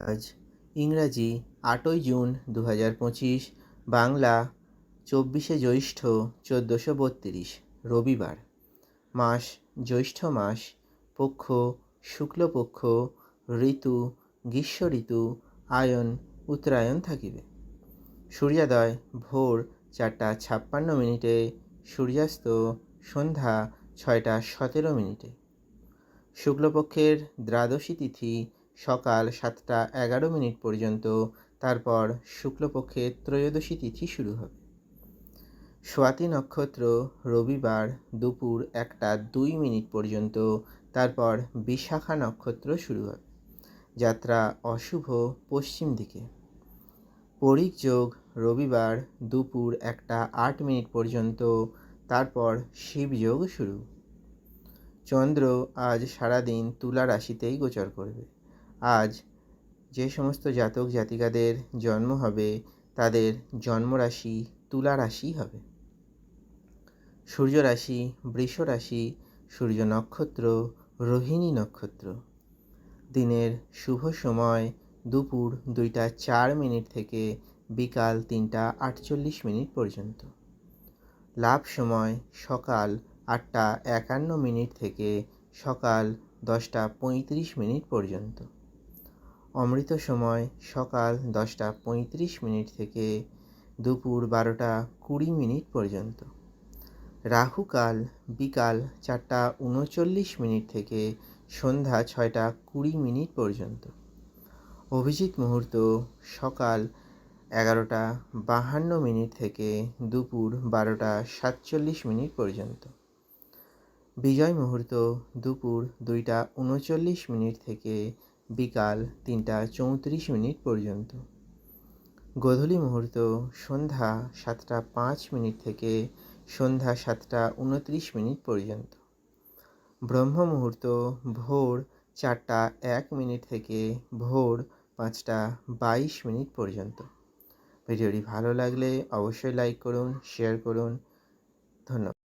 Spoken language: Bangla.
আজ ইংরাজি আটই জুন দু হাজার পঁচিশ, বাংলা চব্বিশে জ্যৈষ্ঠ চোদ্দোশো বত্রিশ, রবিবার। মাস জ্যৈষ্ঠ মাস, পক্ষ শুক্লপক্ষ ঋতু গ্রীষ্ম ঋতু, আয়ন উত্তরায়ণ থাকিবে। সূর্যোদয় ভোর চারটা ছাপ্পান্ন মিনিটে, সূর্যাস্ত সন্ধ্যা ছয়টা সতেরো মিনিটে। শুক্লপক্ষের দ্বাদশী তিথি সকাল সাতটা এগারো মিনিট পর্যন্ত। তারপর শুক্লপক্ষের ত্রয়োদশী তিথি শুরু হবে। স্বাতি নক্ষত্র রবিবার দুপুর একটা দুই মিনিট পর্যন্ত। তারপর বিশাখা নক্ষত্র শুরু হবে। যাত্রা অশুভ পশ্চিম দিকে। পরিক যোগ রবিবার দুপুর একটা আট মিনিট পর্যন্ত। তারপর শিবযোগ শুরু। চন্দ্র আজ সারাদিন তুলা রাশিতেই গোচর করবে। আজ যে সমস্ত জাতক জাতিকাদের জন্ম হবে, তাদের জন্মরাশি তুলা রাশি হবে। সূর্য রাশি বৃষ রাশি সূর্য নক্ষত্র, রোহিণী নক্ষত্র। দিনের শুভ সময় দুপুর দুইটা চার মিনিট থেকে বিকাল তিনটা আটচল্লিশ মিনিট পর্যন্ত। লাভ সময় সকাল আটটা একান্ন মিনিট থেকে সকাল দশটা পঁয়ত্রিশ মিনিট পর্যন্ত। অমৃত সময় সকাল দশটা পঁয়ত্রিশ মিনিট থেকে দুপুর বারোটা কুড়ি মিনিট পর্যন্ত। রাহুকাল বিকাল চারটা উনচল্লিশ মিনিট থেকে সন্ধ্যা ছয়টা কুড়ি মিনিট পর্যন্ত। অভিজিৎ মুহূর্ত সকাল এগারোটা বাহান্ন মিনিট থেকে দুপুর বারোটা সাতচল্লিশ মিনিট পর্যন্ত। বিজয় মুহূর্ত দুপুর দুইটা উনচল্লিশ মিনিট থেকে বিকাল তিনটা চৌত্রিশ মিনিট পর্যন্ত। গোধূলি মুহূর্ত সন্ধ্যা সাতটা পাঁচ মিনিট থেকে সন্ধ্যা সাতটা উনত্রিশ মিনিট পর্যন্ত। ব্রহ্ম মুহূর্ত ভোর চারটা এক মিনিট থেকে ভোর পাঁচটা বাইশ মিনিট পর্যন্ত। ভিডিওটি ভালো লাগলে অবশ্যই লাইক করুন, শেয়ার করুন। ধন্যবাদ।